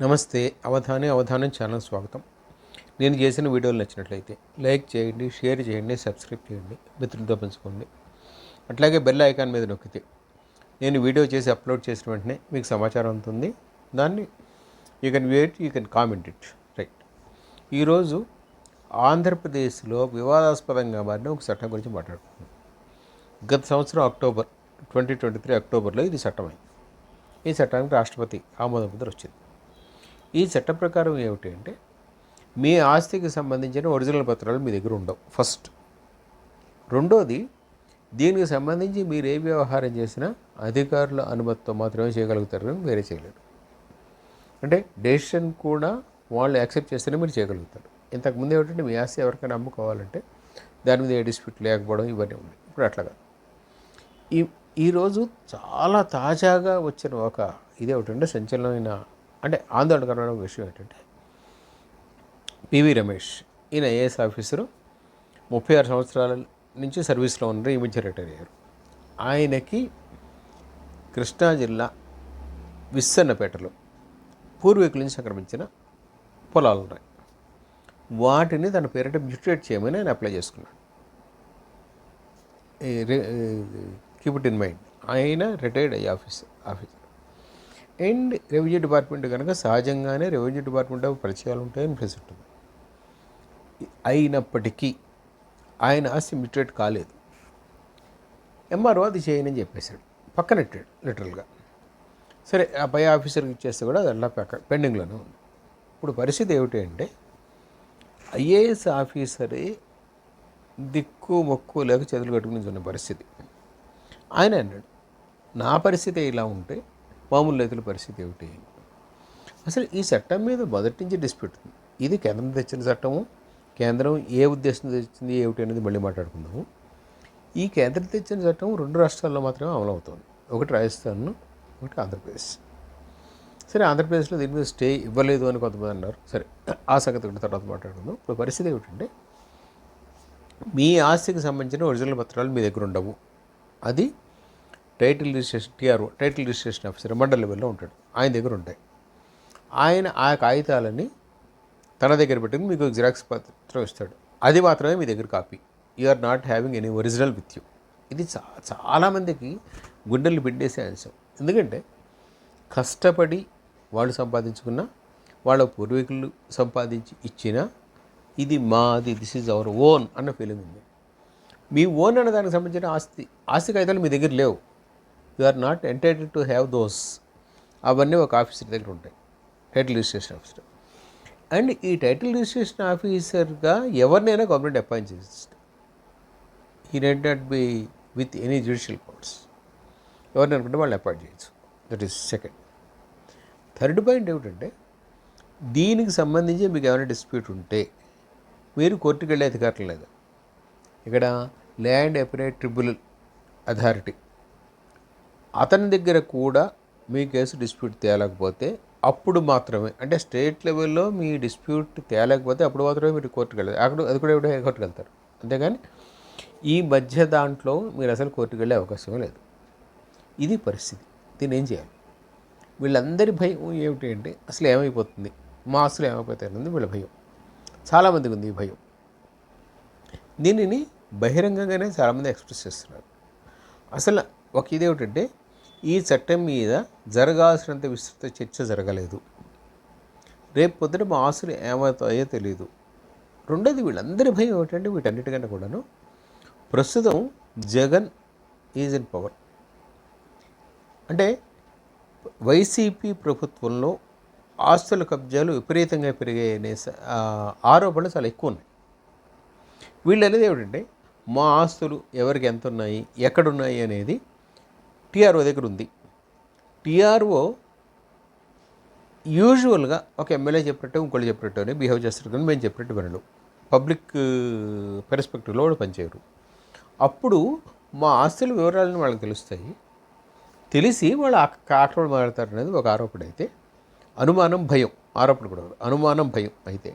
నమస్తే అవధాని అవధానం ఛానల్ స్వాగతం. నేను చేసిన వీడియోలు నచ్చినట్లయితే లైక్ చేయండి షేర్ చేయండి సబ్స్క్రైబ్ చేయండి మిత్రులతో పంచుకోండి. అట్లాగే బెల్ ఐకాన్ మీద నొక్కితే నేను వీడియో చేసి అప్లోడ్ చేసిన వెంటనే మీకు సమాచారం ఉంటుంది దాన్ని you can wait you can comment it right ఈరోజు ఆంధ్రప్రదేశ్లో వివాదాస్పదంగా మారిన ఒక చట్టం గురించి మాట్లాడుకుంటున్నాం. గత సంవత్సరం అక్టోబర్ ట్వంటీ ట్వంటీ త్రీ అక్టోబర్లో ఇది చట్టమైంది. ఈ చట్టానికి రాష్ట్రపతి ఆమోద ముద్ర వచ్చింది ఈ చట్ట ప్రకారం ఏమిటి అంటే మీ ఆస్తికి సంబంధించిన ఒరిజినల్ పత్రాలు మీ దగ్గర ఉండవు. ఫస్ట్. రెండోది దీనికి సంబంధించి మీరు ఏ వ్యవహారం చేసినా అధికారుల అనుమతితో మాత్రమే చేయగలుగుతారు వేరే చేయలేరు. అంటే డెసిషన్ కూడా వాళ్ళు యాక్సెప్ట్ చేస్తేనే మీరు చేయగలుగుతారు. ఇంతకుముందు ఏమిటంటే మీ ఆస్తి ఎవరికైనా అమ్ముకోవాలంటే దాని మీద ఏ డిస్ప్యూట్ లేకపోవడం ఇవన్నీ ఉన్నాయి ఇప్పుడు అట్లా కాదు. ఈ ఈరోజు చాలా తాజాగా వచ్చిన ఒక ఇదేమిటంటే సంచలనమైన అంటే ఆందోళనకరమైన విషయం ఏంటంటే పివి రమేష్ ఈయన ఐఏఎస్ ఆఫీసరు ముప్పై ఆరు సంవత్సరాల నుంచి సర్వీస్లో ఉన్న ఈ మధ్య రిటైర్ అయ్యారు. ఆయనకి కృష్ణా జిల్లా విస్సన్నపేటలో పూర్వీకుల నుంచి సంక్రమించిన పొలాలు ఉన్నాయి. వాటిని తన పేరిట మ్యూటేట్ చేయమని ఆయన అప్లై చేసుకున్నాడు. కీప్ ఇట్ ఇన్ మైండ్ ఆయన రిటైర్డ్ అయ్యే office officer and revenue department కనుక సహజంగానే రెవెన్యూ డిపార్ట్మెంట్ పరిచయాలు ఉంటాయని ప్రెస్ ఉంటుంది అయినప్పటికీ ఆయన ఆస్తి కాలేదు. ఎంఆర్ఓ అది చేయనని చెప్పేశాడు. పక్కనెట్టాడు లిటరల్గా. సరే ఆ పై ఆఫీసర్కి ఇచ్చేస్తే కూడా అది అలా పక్క పెండింగ్లోనే ఉంది. ఇప్పుడు పరిస్థితి ఏమిటి అంటే ఐఏఎస్ ఆఫీసరే దిక్కు మొక్కు లేక చేతులు కట్టుకుని ఉన్న పరిస్థితి. ఆయన అన్నాడు నా పరిస్థితి ఇలా ఉంటే మామూలు రైతుల పరిస్థితి ఏమిటి? అసలు ఈ చట్టం మీద మొదటి నుంచి డిస్ప్యూట్ ఉంది. ఇది కేంద్రం తెచ్చిన చట్టము కేంద్రం ఏ ఉద్దేశం తెచ్చింది ఏమిటి అనేది మళ్ళీ మాట్లాడుకుందాము. ఈ కేంద్రం తెచ్చిన చట్టం రెండు రాష్ట్రాల్లో మాత్రమే అమలవుతుంది. ఒకటి రాజస్థాన్ ఒకటి ఆంధ్రప్రదేశ్. సరే ఆంధ్రప్రదేశ్లో దీని మీద స్టే ఇవ్వలేదు అని కొంతమంది అన్నారు. సరే ఆ సంగతి ఒకటి తర్వాత మాట్లాడుకుందాం. ఇప్పుడు పరిస్థితి ఏమిటంటే మీ ఆస్తికి సంబంధించిన ఒరిజినల్ పత్రాలు మీ దగ్గర ఉండవు. అది title registration TRO title registration officer మండల లెవెల్లో ఉంటాడు. ఆయన దగ్గర ఉంటాయి. ఆయన ఆ కాగితాలని తన దగ్గర పెట్టుకుని మీకు జిరాక్స్ పత్రం ఇస్తాడు. అది మాత్రమే మీ దగ్గర copy. You are not having any original with you ఇది చా చాలామందికి గుండెలు బిడ్డేసే అంశం. ఎందుకంటే కష్టపడి వాళ్ళు సంపాదించుకున్న వాళ్ళ పూర్వీకులు సంపాదించి ఇచ్చిన ఇది మాది దిస్ ఈజ్ అవర్ ఓన్ అన్న ఫీలింగ్ ఉంది. మీ ఓన్ అన్న దానికి సంబంధించిన ఆస్తి ఆస్తి కాగితాలు మీ దగ్గర లేవు. You are not entitled to have those అవన్నీ ఒక ఆఫీసర్ దగ్గర ఉంటాయి. Title registration officer. అండ్ ఈ టైటిల్ రిజిస్ట్రేషన్ ఆఫీసర్గా ఎవరినైనా గవర్నమెంట్ అపాయింట్ చేస్తుంది ఈ need not be with any judicial powers ఎవరిని అనుకుంటే వాళ్ళు అపాయింట్ చేయొచ్చు. That is second. Third point ఏమిటంటే దీనికి సంబంధించి మీకు ఏమైనా డిస్ప్యూట్ ఉంటే మీరు కోర్టుకు వెళ్ళే అధికారం లేదు? ఇక్కడ ల్యాండ్ ఎపరేట్ ట్రిబ్యునల్ అథారిటీ అతని దగ్గర కూడా మీ కేసు డిస్ప్యూట్ తేలకపోతే అప్పుడు మాత్రమే అంటే స్టేట్ లెవెల్లో మీ డిస్ప్యూట్ తేలకపోతే అప్పుడు మాత్రమే మీరు కోర్టుకు వెళ్ళారు అక్కడ అది కూడా ఎవడో కోర్టుకు వెళ్తారు. అంతేగాని ఈ మధ్య దాంట్లో మీరు అసలు కోర్టుకు వెళ్ళే అవకాశం లేదు. ఇది పరిస్థితి. దీన్ని ఏం చేయాలి? వీళ్ళందరి భయం ఏమిటి అంటే అసలు ఏమైపోతుంది? మా అసలు ఏమైపోతాయి అన్నది వీళ్ళ భయం. చాలామందికి ఉంది ఈ భయం. దీనిని బహిరంగంగానే చాలామంది ఎక్స్ప్రెస్ చేస్తున్నారు. అసలు ఒక ఇదేమిటంటే ఈ చట్టం మీద జరగాల్సినంత విస్తృత చర్చ జరగలేదు. రేపు పొద్దున మా ఆస్తులు ఏమవుతాయో తెలియదు రెండోది వీళ్ళందరి భయం ఏమిటంటే వీటన్నిటికంటే కూడాను ప్రస్తుతం జగన్ ఈజ్ ఇన్ పవర్. అంటే వైసీపీ ప్రభుత్వంలో ఆస్తుల కబ్జాలు విపరీతంగా పెరిగాయి అనే ఆరోపణలు చాలా ఎక్కువ ఉన్నాయి. వీళ్ళు అనేది ఏమిటంటే మా ఆస్తులు ఎవరికి ఎంత ఉన్నాయి ఎక్కడున్నాయి అనేది టీఆర్ఓ దగ్గర ఉంది. టీఆర్ఓ యూజువల్గా ఒక ఎమ్మెల్యే చెప్పినట్టు ఇంకోళ్ళు చెప్పినట్టు అని బిహేవ్ చేస్తారు కానీ మేము చెప్పినట్టు వినడు పబ్లిక్ పెర్స్పెక్టివ్లో వాళ్ళు పనిచేయరు. అప్పుడు మా ఆస్తుల వివరాలను వాళ్ళకి తెలుస్తాయి. తెలిసి వాళ్ళు ఆక్రమణ మాడతారు అనేది ఒక ఆరోపణ అయితే. అనుమానం భయం ఆరోపణ కూడా. అనుమానం భయం అయితే.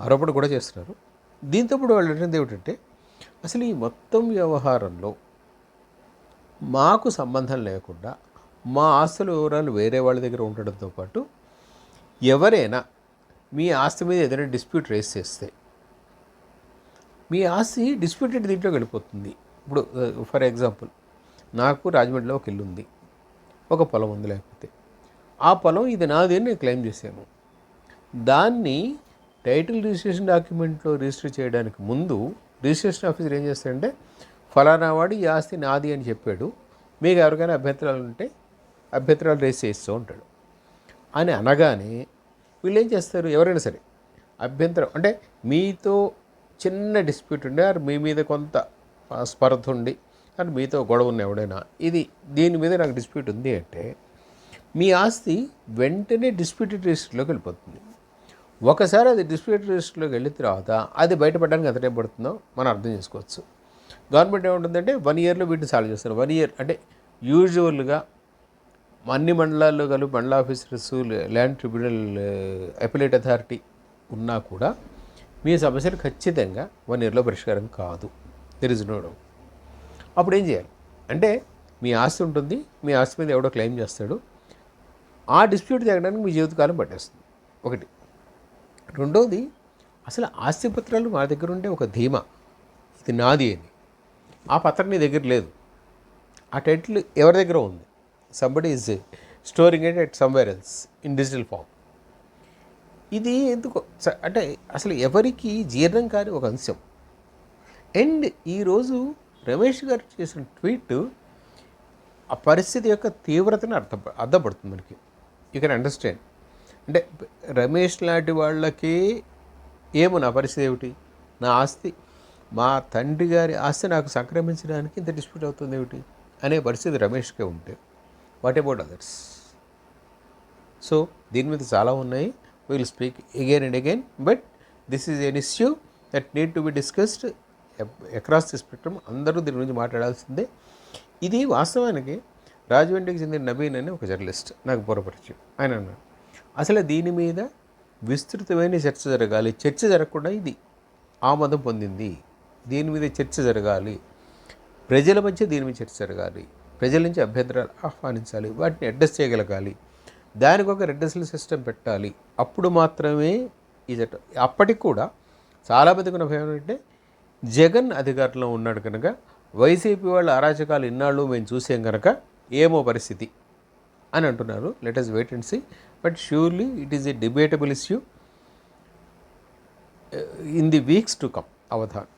ఆరోపణ కూడా చేస్తున్నారు. దీంతో ఇప్పుడు వాళ్ళు ఏంటంటే ఏమిటంటే అసలు ఈ మొత్తం వ్యవహారంలో మాకు సంబంధం లేకుండా మా ఆస్తుల వివరాలు వేరే వాళ్ళ దగ్గర ఉండడంతో పాటు ఎవరైనా మీ ఆస్తి మీద ఏదైనా డిస్ప్యూట్ రేస్ చేస్తే మీ ఆస్తి డిస్ప్యూటెడ్ దీంట్లోకి వెళ్ళిపోతుంది. ఇప్పుడు ఫర్ ఎగ్జాంపుల్ నాకు రాజమండ్రిలో ఒక ఇల్లు ఉంది. ఒక పొలం ఉంది లేకపోతే. ఆ పొలం ఇది నాది అని నేను క్లెయిమ్ చేశాను. దాన్ని టైటిల్ రిజిస్ట్రేషన్ డాక్యుమెంట్లో రిజిస్టర్ చేయడానికి ముందు రిజిస్ట్రేషన్ ఆఫీసర్ ఏం చేస్తాడంటే ఫలానా వాడు ఈ ఆస్తి నాది అని చెప్పాడు. మీకు ఎవరికైనా అభ్యంతరాలు ఉంటే అభ్యంతరాలు రేస్ చేస్తూ ఉంటాడు. అని అనగానే వీళ్ళు ఏం చేస్తారు? ఎవరైనా సరే అభ్యంతరం అంటే మీతో చిన్న డిస్ప్యూట్ ఉండి ఆర్ మీ మీద కొంత స్పర్ధ ఉండి అని మీతో గొడవ ఉన్న ఎవడైనా ఇది దీని మీద నాకు డిస్ప్యూట్ ఉంది అంటే మీ ఆస్తి వెంటనే డిస్ప్యూటెడ్ రిజిస్టర్లోకి వెళ్ళిపోతుంది. ఒకసారి అది డిస్ప్యూటెడ్ రిజిస్టర్లోకి వెళ్ళిన తర్వాత అది బయటపడడానికి ఎంత టైం పడుతుందో మనం అర్థం చేసుకోవచ్చు. గవర్నమెంట్ ఏముంటుందంటే వన్ ఇయర్లో వీటిని సాల్వ్ చేస్తారు. వన్ ఇయర్ అంటే యూజువల్గా అన్ని మండలాల్లో గల మండల officers land tribunal appellate authority ఉన్నా కూడా మీ సమస్యలు ఖచ్చితంగా వన్ ఇయర్లో పరిష్కారం కాదు. దెర్ ఇస్ నో డౌట్ అప్పుడు ఏం చేయాలి? అంటే మీ ఆస్తి ఉంటుంది. మీ ఆస్తి మీద ఎవడో క్లెయిమ్ చేస్తాడు. ఆ డిస్ప్యూట్ తగ్గడానికి మీ జీవితకాలం పట్టేస్తుంది. ఒకటి. రెండోది అసలు ఆస్తి పత్రాలు మా దగ్గర ఉండే ఒక ధీమా. ఇది నాది అని. ఆ పత్రం నీ దగ్గర లేదు. ఆ టైటిల్ ఎవరి దగ్గర ఉంది? Somebody is storing it at somewhere else in digital form ఇది ఎందుకు? స- అంటే అసలు ఎవరికి జీర్ణం కాని ఒక అంశం. అండ్ ఈరోజు రమేష్ గారు చేసిన ట్వీట్ ఆ పరిస్థితి యొక్క తీవ్రతను అర్థం అర్థపడుతుంది మనకి. యూ కెన్ అండర్స్టాండ్ అంటే రమేష్ లాంటి వాళ్ళకి ఏమో నా పరిస్థితి ఏమిటి? నా ఆస్తి? మా తండ్రి గారి ఆస్తి నాకు సంక్రమించడానికి ఇంత డిస్ప్యూట్ అవుతుంది ఏమిటి? అనే పరిస్థితి రమేష్కే ఉంటే వాట్ అబౌట్ అదర్స్ సో దీని మీద చాలా ఉన్నాయి. Will speak again and again but this is an issue that need to be discussed across the spectrum అందరూ దీని గురించి మాట్లాడాల్సిందే. ఇది వాస్తవానికి రాజమండ్రికి చెందిన నవీన్ అని ఒక జర్నలిస్ట్ నాకు పూర్వపరిచయం. ఆయన అన్నాడు అసలు దీని మీద విస్తృతమైన చర్చ జరగాలి. చర్చ జరగకుండా ఇది ఆమోదం పొందింది. దీని మీద చర్చ జరగాలి. ప్రజల మధ్య దీని మీద చర్చ జరగాలి. ప్రజల నుంచి అభ్యంతరాలు ఆహ్వానించాలి. వాటిని అడ్రస్ చేయగలగాలి. దానికి ఒక రెడ్రసల్ సిస్టమ్ పెట్టాలి. అప్పుడు మాత్రమే ఇది అప్పటికి కూడా చాలామందికి ఉన్న భయం ఏంటంటే జగన్ అధికారంలో ఉన్నాడు కనుక వైసీపీ వాళ్ళ అరాచకాలు ఇన్నాళ్ళు మేము చూసాం కనుక ఏమో పరిస్థితి అని అంటున్నారు. Let us wait and see but surely it is a debatable issue in the weeks to come అవధాన్.